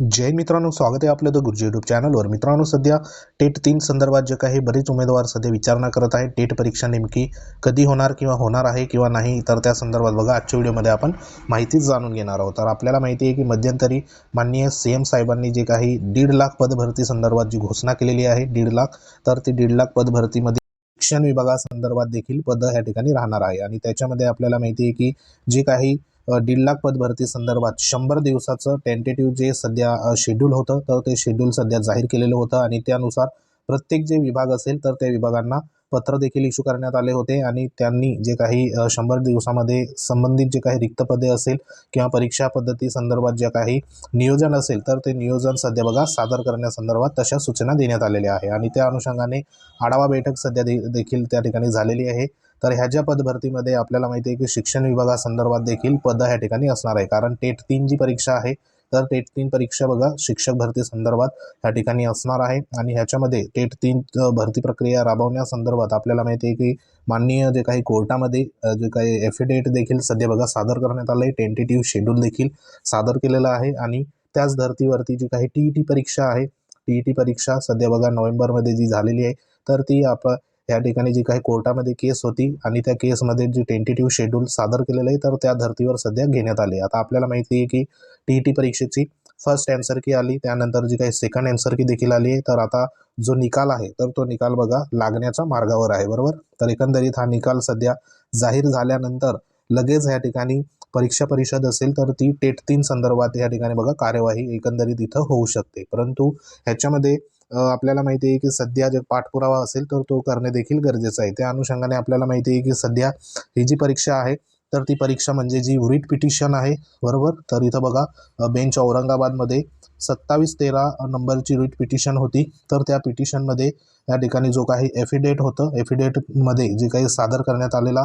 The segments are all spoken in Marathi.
जय मित्रांनो स्वागत आहे आपलं द गुरुजी यूट्यूब चॅनलवर मित्रांनो सध्या टेट तीन संदर्भात जे काही बरेच उमेदवार सध्या विचारणा करत आहेत. टेट परीक्षा नेमकी कधी होणार किंवा होणार आहे किंवा नाही तर त्या संदर्भात बघा. आजच्या व्हिडिओमध्ये आपण माहितीच जाणून घेणार आहोत. तर आपल्याला माहिती आहे की मध्यंतरी माननीय सी एम साहेबांनी जे काही दीड लाख पदभरती संदर्भात जी घोषणा केलेली आहे दीड लाख तर ती दीड लाख पदभरतीमध्ये शिक्षण विभागासंदर्भात देखील पद या ठिकाणी राहणार आहे. आणि त्याच्यामध्ये आपल्याला माहिती आहे की जी काही दीड लाख पदभरती संदर्भात शंभर दिवसाचं टेंटेटिव्ह जे सध्या शेड्यूल होतं तर ते शेड्यूल सध्या जाहीर केलेलं होतं आणि त्यानुसार प्रत्येक जे विभाग असेल तर त्या विभागांना पत्र देखील इश्यू करण्यात आले होते आणि त्यांनी जे काही शंभर दिवसामध्ये संबंधित जे काही रिक्त पदे असेल किंवा परीक्षा पद्धती संदर्भात जे काही नियोजन असेल तर ते नियोजन सध्या बघा सादर करण्यासंदर्भात तशा सूचना देण्यात आलेल्या आहे. आणि त्या अनुषंगाने आढावा बैठक सध्या दे देखील त्या ठिकाणी झालेली आहे. तर ह्या ज्या पदभरतीमध्ये आपल्याला माहिती आहे की शिक्षण विभागासंदर्भात देखील पद ह्या ठिकाणी असणार आहे. कारण टेट तीन जी परीक्षा आहे तर टेट तीन परीक्षा बघा शिक्षक भरती संदर्भात ह्या ठिकाणी असणार आहे. आणि ह्याच्यामध्ये टेट तीन भरती प्रक्रिया राबवण्यासंदर्भात आपल्याला माहिती आहे की माननीय जे काही कोर्टामध्ये जे काही एफिडेविट देखील सध्या बघा सादर करण्यात आलं आहे टेंटेटिव्ह शेड्यूल देखील सादर केलेलं आहे. आणि त्याच धर्तीवरती जी काही टी ई टी परीक्षा आहे टी ई टी परीक्षा सध्या बघा नोव्हेंबरमध्ये जी झालेली आहे तर ती आप या ठिकाणी जी काही कोर्टामध्ये केस होती आणि त्या केसमध्ये जी टेंटेटिव्ह शेड्यूल सादर केलेलं आहे तर त्या धर्तीवर सध्या घेण्यात आले. आता आपल्याला माहिती आहे की टी ई टी परीक्षेची फर्स्ट अँसर की आली त्यानंतर जी काही सेकंड अँसर की देखील आली आहे तर आता जो निकाल आहे तर तो निकाल बघा लागण्याच्या मार्गावर आहे बरोबर? तर एकंदरीत हा निकाल सध्या जाहीर झाल्यानंतर लगेच या ठिकाणी परीक्षा परिषद असेल तर ती टेट तीन संदर्भात या ठिकाणी बघा कार्यवाही एकंदरीत इथं होऊ शकते. परंतु ह्याच्यामध्ये आपल्याला माहिती आहे की सध्या जे पाठपुरावा असेल तर तो करणे देखील गरजेचं आहे. त्या अनुषंगाने आपल्याला माहिती आहे की सध्या ही जी परीक्षा आहे तर ती परीक्षा म्हणजे जी रिट पिटिशन आहे बरोबर? तर इथं बघा बेंच औरंगाबादमध्ये सत्तावीस तेरा नंबरची रिट पिटिशन होती. तर त्या पिटिशनमध्ये या ठिकाणी जो काही एफिडेट होतं एफिडेटमध्ये जे काही सादर करण्यात आलेला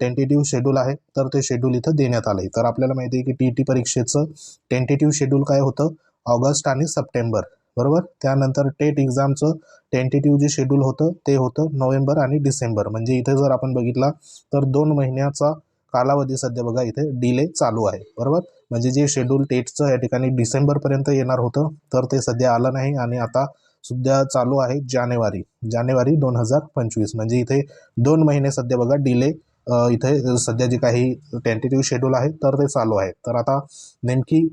टेंटेटिव्ह शेड्यूल आहे तर ते शेड्यूल इथं देण्यात आलं आहे तर आपल्याला माहिती आहे की टी टी परीक्षेचं टेंटेटिव्ह शेड्यूल काय होतं? ऑगस्ट आणि सप्टेंबर. बरोबर? त्यानंतर टेट एक्झामचं टेंटेटिव्ह जे शेड्यूल होतं ते होतं नोव्हेंबर आणि डिसेंबर. म्हणजे इथे जर आपण बघितला तर दोन महिन्याचा कालावधी सध्या बघा इथे डिले चालू आहे. बरोबर? म्हणजे जे शेड्यूल टेटचं या ठिकाणी डिसेंबरपर्यंत येणार होतं तर ते सध्या आलं नाही आणि आता सध्या चालू आहे जानेवारी. जानेवारी दोन हजार पंचवीस. म्हणजे इथे दोन महिने सध्या बघा डिले इथे सध्या जे काही टेंटेटिव्ह शेड्यूल आहे तर ते चालू आहे. तर आता नेमकी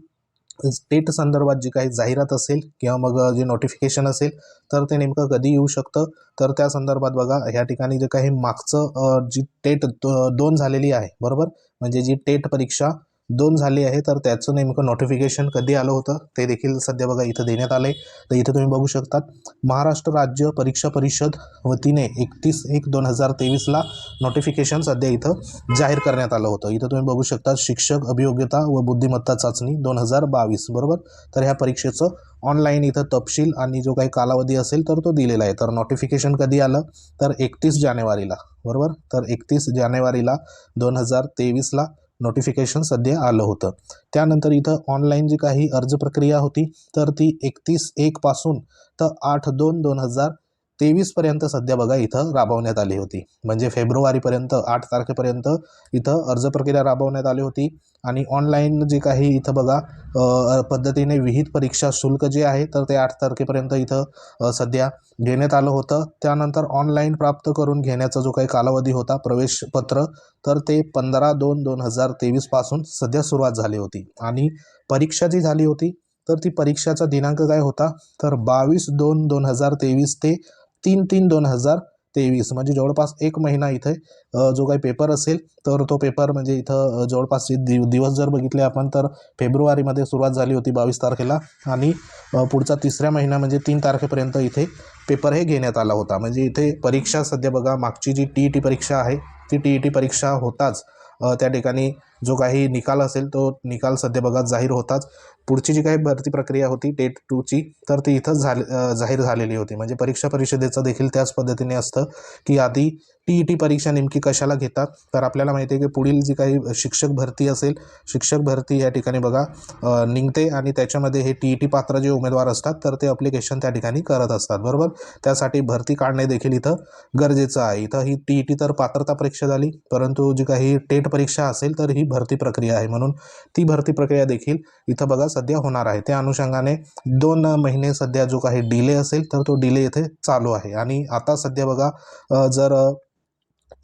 टेट संदर्भात जी काही जाहिरात असेल किंवा मग जे नोटिफिकेशन असेल तर ते नेमकं कधी येऊ शकतं? तर त्या संदर्भात बघा ह्या ठिकाणी जे काही मागचं जी टेट दो- दोन झालेली आहे बरोबर? म्हणजे जी टेट परीक्षा दोन झाली आहे तर त्याचं नेमकं नोटिफिकेशन कधी आलं होतं ते देखील सध्या बघा इथं देण्यात आलं आहे तर इथं तुम्ही बघू शकतात महाराष्ट्र राज्य परीक्षा परिषद वतीने एकतीस एक दोन हजार तेवीसला नोटिफिकेशन सध्या इथं जाहीर करण्यात आलं होतं. इथं तुम्ही बघू शकता शिक्षक अभियोग्यता व बुद्धिमत्ता चाचणी दोन हजार बावीस बरोबर? तर ह्या परीक्षेचं ऑनलाईन इथं तपशील आणि जो काही कालावधी असेल तर तो दिलेला आहे. तर नोटिफिकेशन कधी आलं? तर एकतीस जानेवारीला बरोबर? तर एकतीस जानेवारीला दोन हजार तेवीसला नोटिफिकेशन सध्या आलं होतं. त्यानंतर इथं ऑनलाईन जी काही अर्ज प्रक्रिया होती तर ती एकतीस एकपासून तर आठ दोन दोन हजार तेवीसपर्यंत सध्या बघा इथं राबवण्यात आली होती. म्हणजे फेब्रुवारीपर्यंत आठ तारखेपर्यंत इथं अर्ज प्रक्रिया राबवण्यात आली होती. आणि ऑनलाईन जे काही इथं बघा पद्धतीने विहित परीक्षा शुल्क जे आहे तर ते आठ तारखेपर्यंत इथं सध्या घेण्यात आलं होतं. त्यानंतर ऑनलाईन प्राप्त करून घेण्याचा जो काही कालावधी होता प्रवेशपत्र तर ते पंधरा दोन दोन हजार तेवीसपासून सध्या सुरुवात झाली होती. आणि परीक्षा जी झाली होती तर ती परीक्षाचा दिनांक काय होता? तर बावीस दोन दोन हजार तेवीस ते तीन तीन दोन हजार तेवीस म्हणजे जवळपास एक महिना इथे जो काही पेपर असेल तर तो पेपर म्हणजे इथं जवळपास दिव दिवस जर बघितले आपण तर फेब्रुवारीमध्ये सुरुवात झाली होती बावीस तारखेला आणि पुढचा तिसऱ्या महिना म्हणजे तीन तारखेपर्यंत इथे पेपर हे घेण्यात आला होता. म्हणजे इथे परीक्षा सध्या बघा मागची जी टी ई टी परीक्षा आहे ती टी ई टी परीक्षा होताच त्या ठिकाणी जो काही निकाल असेल तो निकाल सध्या बघा जाहीर होताच. पुढची जी काही भरती प्रक्रिया होती टेट टूची तर ती इथं झाली जाहीर झालेली होती. म्हणजे परीक्षा परिषदेचं देखील त्याच पद्धतीने असतं की आधी टी ई टी परीक्षा नेमकी कशाला घेतात? तर आपल्याला माहिती आहे की पुढील जी काही शिक्षक भरती असेल शिक्षक भरती या ठिकाणी बघा निघते आणि त्याच्यामध्ये हे टी ई टी पात्र जे उमेदवार असतात तर ते अप्लिकेशन त्या ठिकाणी करत असतात. बरोबर? त्यासाठी भरती काढणे देखील इथं गरजेचं आहे. इथं ही टी ई टी तर पात्रता परीक्षा झाली परंतु जी काही टेट परीक्षा असेल तर ही भरती प्रक्रिया आहे. म्हणून ती भरती प्रक्रिया देखील इथं बघा सध्या होणार आहे. त्या अनुषंगाने दोन महिने सध्या जो काही डिले असेल तर तो डिले इथे चालू आहे. आणि आता सध्या बघा जर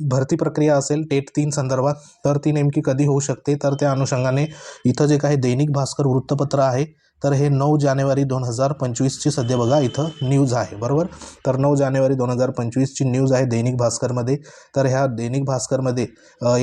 भरती प्रक्रिया असेल टेट तीन संदर्भात तर ती नेमकी कधी होऊ शकते? तर त्या अनुषंगाने इथं जे काही दैनिक भास्कर वृत्तपत्र आहे तर हे नऊ जानेवारी दोन हजार पंचवीसची सध्या बघा इथं न्यूज आहे बरोबर? तर नऊ जानेवारी दोन हजार पंचवीसची न्यूज आहे दैनिक भास्करमध्ये. तर ह्या दैनिक भास्करमध्ये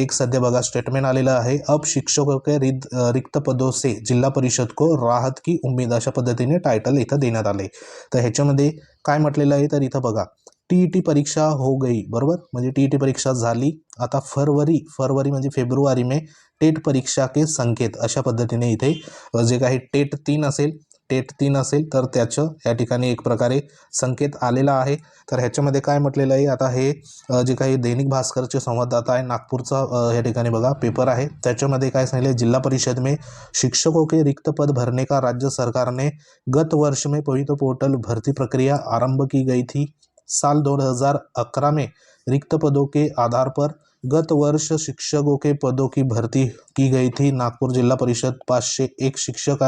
एक सध्या बघा स्टेटमेंट आलेलं आहे अब शिक्षकों के रिद रिक्त पदों से जिल्हा परिषद को राहत की उम्मीद अशा पद्धतीने टायटल इथं देण्यात आले तर ह्याच्यामध्ये काय म्हटलेलं आहे? तर इथं बघा टी ई टी परीक्षा हो गई बरोबर? म्हणजे टी ई टी परीक्षा झाली. आता फरवरी फरवरी म्हणजे फेब्रुवारी में टेट परीक्षा के संकेत अशा पद्धतीने इथे जे काही टेट तीन असेल टेट तीन असेल तर त्याचं या ठिकाणी एक प्रकारे संकेत आलेला आहे. तर ह्याच्यामध्ये काय म्हटलेलं आहे? आता हे जे काही दैनिक भास्करचे संवाददाता आहे नागपूरचा या ठिकाणी बघा पेपर आहे. त्याच्यामध्ये काय सांगितलं जिल्हा परिषद में शिक्षकों के रिक्त पद भरने का राज्य सरकार ने गत वर्ष में पवित्र पोर्टल भर्ती प्रक्रिया आरंभ की गई थी? साल 2011 में. रिक्त पदों के आधार पर गत वर्ष शिक्षकों के पदों की भर्ती की गई थी. नागपुर जिला परिषद पाचशे एक शिक्षक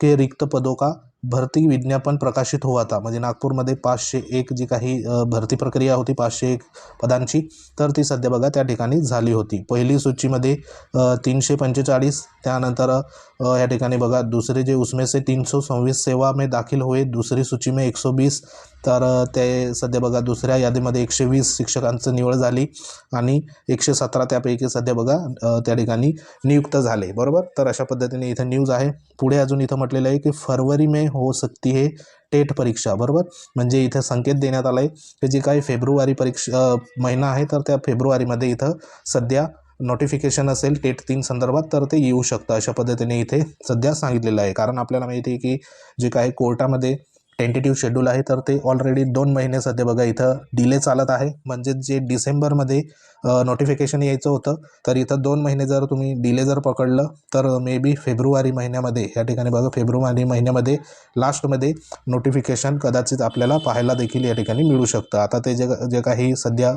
के रिक्त पदों का भरती विज्ञापन प्रकाशित हो आता. म्हणजे नागपूरमध्ये पाचशे एक जी काही भरती प्रक्रिया होती पाचशे एक पदांची तर ती सध्या बघा त्या ठिकाणी झाली होती. पहिली सूचीमध्ये तीनशे पंचेचाळीस त्यानंतर या ठिकाणी बघा दुसरे जे उसमे से तीन सौ सव्वीस सेवा में दाखील हुए दुसरी सूची में एक सौ बीस तर ते सध्या बघा दुसऱ्या यादीमध्ये एकशे वीस शिक्षकांचं निवड झाली आणि एकशे सतरा त्यापैकी सध्या बघा त्या ठिकाणी नियुक्त झाले. बरोबर? तर अशा पद्धतीने इथं न्यूज आहे. पुढे अजून इथं म्हटलेलं आहे की फरवरी मे हो सकती है टेट परीक्षा बरोबर? म्हणजे इथं संकेत देण्यात आला आहे की जी काही फेब्रुवारी परीक्षा महिना आहे तर त्या फेब्रुवारीमध्ये इथं सध्या नोटिफिकेशन असेल टेट तीन संदर्भात तर ते येऊ शकतं अशा पद्धतीने इथे सध्या सांगितलेलं आहे. कारण आपल्याला माहिती आहे की जे काही कोर्टामध्ये टेंटेटिव्ह शेड्यूल आहे तर ते ऑलरेडी दोन महिने सध्या बघा इथं डिले चालत आहे. म्हणजे जे डिसेंबरमध्ये नोटिफिकेशन यायचं होतं तर इथं दोन महिने जर तुम्ही डिले जर पकडलं तर मे बी फेब्रुवारी महिन्यामध्ये या ठिकाणी बघा फेब्रुवारी महिन्यामध्ये लास्टमध्ये नोटिफिकेशन कदाचित आपल्याला पाहायला देखील या ठिकाणी मिळू शकतं. आता ते जे जे काही सध्या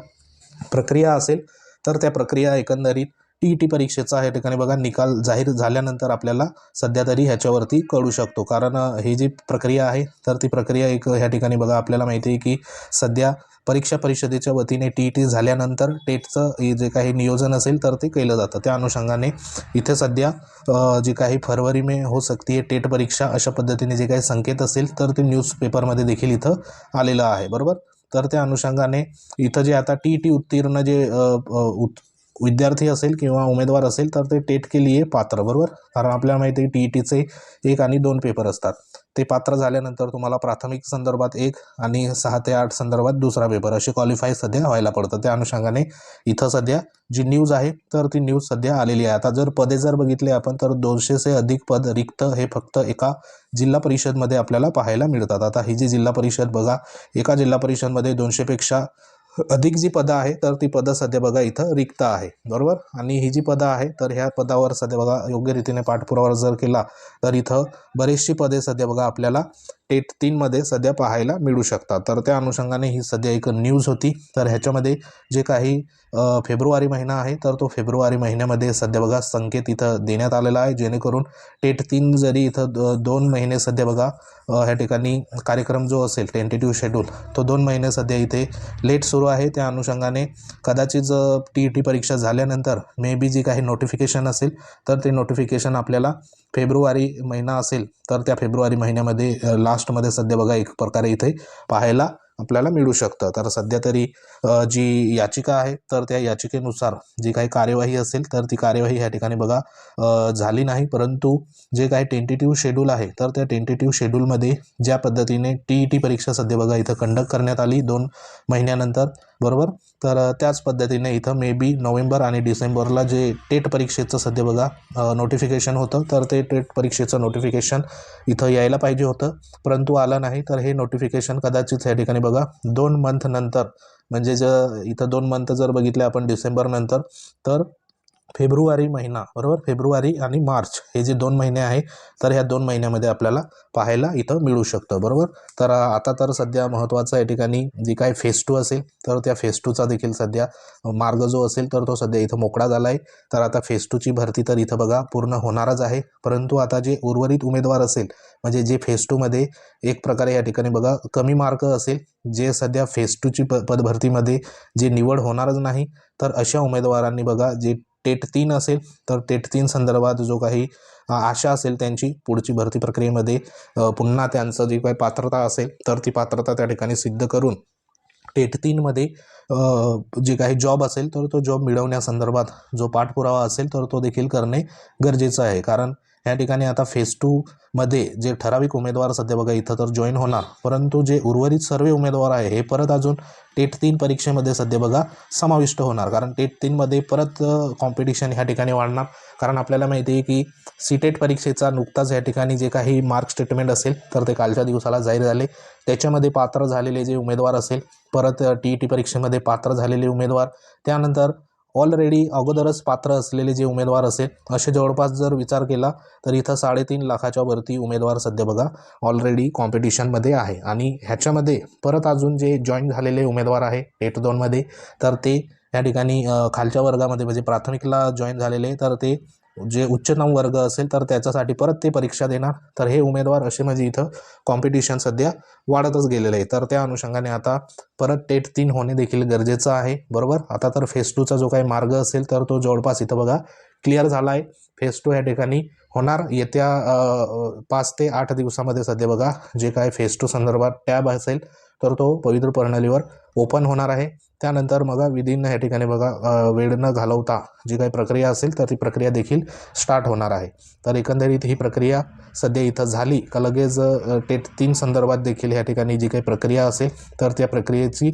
प्रक्रिया असेल तर त्या प्रक्रिया एकंदरीत टी ई टी परीक्षेचा या ठिकाणी बघा निकाल जाहीर झाल्यानंतर आपल्याला सध्या तरी ह्याच्यावरती कळू शकतो. कारण ही जी प्रक्रिया आहे तर ती प्रक्रिया एक ह्या ठिकाणी बघा आपल्याला माहिती आहे की सध्या परीक्षा परिषदेच्या वतीने टी ई टी झाल्यानंतर टेटचं जे काही नियोजन असेल तर ते केलं जातं. त्या अनुषंगाने इथे सध्या जे जी काही फरवरी मे हो सकती आहे टेट परीक्षा अशा पद्धतीने जे काही संकेत असेल तर ते न्यूजपेपरमध्ये देखील इथं आलेलं आहे. बरोबर? तर त्या अनुषंगाने इथं जे आता टी ई टी उत्तीर्ण जे उत विद्यार्थी असेल किंवा उमेदवार असेल तर ते टेट के लिए पात्र बरोबर? कारण आपल्याला माहिती आहे टी ई टीचे एक आणि दोन पेपर असतात. ते पात्र झाल्यानंतर तुम्हाला प्राथमिक संदर्भात एक आणि सहा ते आठ संदर्भात दुसरा पेपर. असे क्वालिफाय सध्या व्हायला पडतं. त्या अनुषंगाने इथं सध्या जी न्यूज आहे तर ती न्यूज सध्या आलेली आहे. आता जर पदे जर बघितले आपण तर दोनशेचे अधिक पद रिक्त हे फक्त एका जिल्हा परिषदमध्ये आपल्याला पाहायला मिळतात. आता ही जी जिल्हा परिषद बघा एका जिल्हा परिषदमध्ये दोनशेपेक्षा अधिक जी पदं आहे तर ती पदं सध्या बघा इथं रिक्त आहे. बरोबर? आणि ही जी पदं आहे तर ह्या पदावर सध्या बघा योग्य रीतीने पाठपुरावा जर केला तर इथं बरीचशी पदे सध्या बघा आपल्याला टेट तीनमध्ये सध्या पाहायला मिळू शकतात. तर त्या अनुषंगाने ही सध्या एक न्यूज होती. तर ह्याच्यामध्ये जे काही फेब्रुवारी महिना आहे तर तो फेब्रुवारी महिन्यामध्ये सध्या बघा संकेत इथं देण्यात आलेला आहे. जेणेकरून टेट तीन जरी इथं द दोन महिने सध्या बघा ह्या ठिकाणी कार्यक्रम जो असेल टेंटेटिव्ह शेड्यूल तो दोन महिने सध्या इथे लेट सुरू आहे. त्या अनुषंगाने कदाचित टी ई टी परीक्षा झाल्यानंतर मे बी जी काही नोटिफिकेशन असेल तर ते नोटिफिकेशन आपल्याला फेब्रुवारी महिना असेल तर त्या फेब्रुवारी महिन्यामध्ये ला महाराष्ट्रामध्ये सध्या बघा एक प्रकारे इथे पाहायला आपल्याला मिळू शकतं. तर सध्या तरी जी याचिका आहे तर त्या याचिकेनुसार जी काही कार्यवाही असेल तर ती कार्यवाही ह्या ठिकाणी बघा झाली नाही. परंतु जे काही टेंटेटिव्ह शेड्यूल आहे तर त्या टेंटेटिव्ह शेड्यूलमध्ये ज्या पद्धतीने टी ई टी परीक्षा सध्या बघा इथं कंडक्ट करण्यात आली दोन महिन्यानंतर बरोबर? तर त्याच पद्धतीने इथं मे बी नोव्हेंबर आणि डिसेंबरला जे टेट परीक्षेचं सध्या बघा नोटिफिकेशन होतं तर ते टेट परीक्षेचं नोटिफिकेशन इथं यायला पाहिजे होतं. परंतु आलं नाही तर हे नोटिफिकेशन कदाचित या ठिकाणी बघा दोन मंथनंतर म्हणजे जर इथं दोन मंथ जर बघितले आपण डिसेंबरनंतर तर फेब्रुवारी महिना बरोबर? फेब्रुवारी आणि मार्च हे जे दोन महिने आहे तर ह्या दोन महिन्यामध्ये आपल्याला पाहायला इथं मिळू शकतं बरोबर? तर आता तर सध्या महत्त्वाचं या ठिकाणी जी काय फेस टू असेल तर त्या फेस टूचा देखील सध्या मार्ग जो असेल तर तो सध्या इथं मोकळा झाला आहे. तर आता फेस टूची भरती तर इथं बघा पूर्ण होणारच आहे. परंतु आता जे उर्वरित उमेदवार असेल म्हणजे जे फेस टूमध्ये एक प्रकारे या ठिकाणी बघा कमी मार्क असेल जे सध्या फेस टूची प पदभरतीमध्ये जे निवड होणारच नाही तर अशा उमेदवारांनी बघा जे टेट तीन असेल तर टेट तीन संदर्भात जो काही आशा असेल त्यांची पुढची भरती प्रक्रियेमध्ये पुन्हा त्यांचं जी काही पात्रता असेल तर ती पात्रता त्या ठिकाणी सिद्ध करून टेट तीनमध्ये जे काही जॉब असेल तर तो जॉब मिळवण्यासंदर्भात जो पाठपुरावा असेल तर तो देखील करणे गरजेचं आहे. कारण या ठिकाणी आता फेज टूमध्ये जे ठराविक उमेदवार सध्या बघा इथं तर जॉईन होणार. परंतु जे उर्वरित सर्व उमेदवार आहे हे परत अजून टेट तीन परीक्षेमध्ये सध्या बघा समाविष्ट होणार. कारण टेट तीनमध्ये परत कॉम्पिटिशन ह्या ठिकाणी वाढणार. कारण आपल्याला माहिती आहे की सी टेट परीक्षेचा नुकताच या ठिकाणी जे काही मार्क स्टेटमेंट असेल तर ते कालच्या दिवसाला जाहीर झाले. त्याच्यामध्ये पात्र झालेले जे उमेदवार असेल परत टी ई टी परीक्षेमध्ये पात्र झालेले उमेदवार. त्यानंतर ऑलरेडी अगोदरच पात्र असलेले जे उमेदवार असेल असे जवळपास जर विचार केला तर इथं साडेतीन लाखाच्या वरती उमेदवार सध्या बघा ऑलरेडी कॉम्पिटिशनमध्ये आहे. आणि ह्याच्यामध्ये परत अजून जे जॉईन झालेले उमेदवार आहे टेट दोनमध्ये तर ते या ठिकाणी खालच्या वर्गामध्ये म्हणजे प्राथमिकला जॉईन झालेले तर ते जे उच्चतम वर्ग असेल तर त्याच्यासाठी परत ते परीक्षा देणार. तर हे उमेदवार असे म्हणजे इथं कॉम्पिटिशन सध्या वाढतच गेलेलं आहे. तर त्या अनुषंगाने आता परत टेट तीन होणे देखील गरजेचं आहे. बरोबर? आता तर फेस टूचा जो काही मार्ग असेल तर तो जवळपास इथं बघा क्लिअर झाला आहे फेस टू या ठिकाणी होणार. येत्या पाच ते आठ दिवसामध्ये सध्या बघा जे काय फेस टू संदर्भात टॅब असेल तर तो पवित्र प्रणालीवर ओपन होणार आहे. त्यानंतर मग विधींना या ठिकाणी बघा वेळ न घालवता जी काही प्रक्रिया असेल तर ती प्रक्रिया देखील स्टार्ट होणार आहे. तर एकंदरीत ही प्रक्रिया सध्या इथं झाली. का लगेच टेट तीन संदर्भात देखील या ठिकाणी जी काही प्रक्रिया असेल तर त्या प्रक्रियेची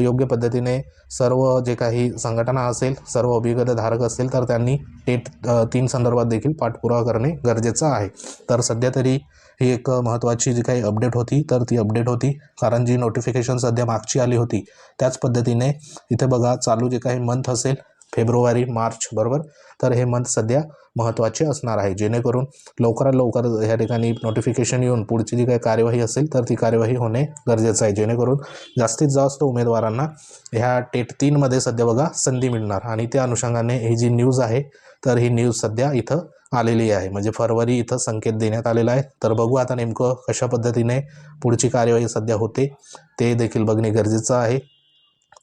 योग्य पद्धतीने सर्व जे काही संघटना असेल सर्व अभिगतधारक असेल तर त्यांनी टेट तीन संदर्भात देखील पाठपुरावा करणे गरजेचं आहे. तर सध्या तरी ही एक महत्त्वाची जी काही अपडेट होती तर ती अपडेट होती. कारण जी नोटिफिकेशन सध्या मागची आली होती त्याच पद्धतीने इथे बघा चालू जे काही मंथ असेल फेब्रुवारी मार्च बरोबर? तर हे मंथ सध्या महत्त्वाचे असणार आहे. जेणेकरून लवकरात लवकर ह्या ठिकाणी नोटिफिकेशन येऊन पुढची जी काही कार्यवाही असेल तर ती कार्यवाही होणे गरजेचं आहे. जेणेकरून जास्तीत जास्त उमेदवारांना ह्या टेट तीनमध्ये सध्या बघा संधी मिळणार. आणि त्या अनुषंगाने ही जी न्यूज आहे तर ही न्यूज सध्या इथं आलेली आहे. म्हणजे फरवरी इथं संकेत देण्यात आलेला आहे. तर बघू आता नेमकं कशा पद्धतीने पुढची कार्यवाही सध्या होते ते देखील बघणे गरजेचं आहे.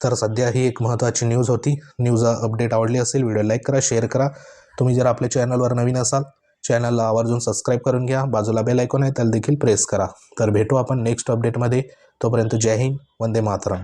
तर सध्या ही एक महत्त्वाची न्यूज होती. न्यूज अपडेट आवडली असेल व्हिडिओ लाईक करा शेअर करा. तुम्ही जर आपल्या चॅनलवर नवीन असाल चॅनलला आवर्जून सबस्क्राईब करून घ्या. बाजूला बेल आयकॉन आहे त्याला देखील प्रेस करा. तर भेटू आपण नेक्स्ट अपडेटमध्ये तोपर्यंत जय हिंद वंदे मातरम.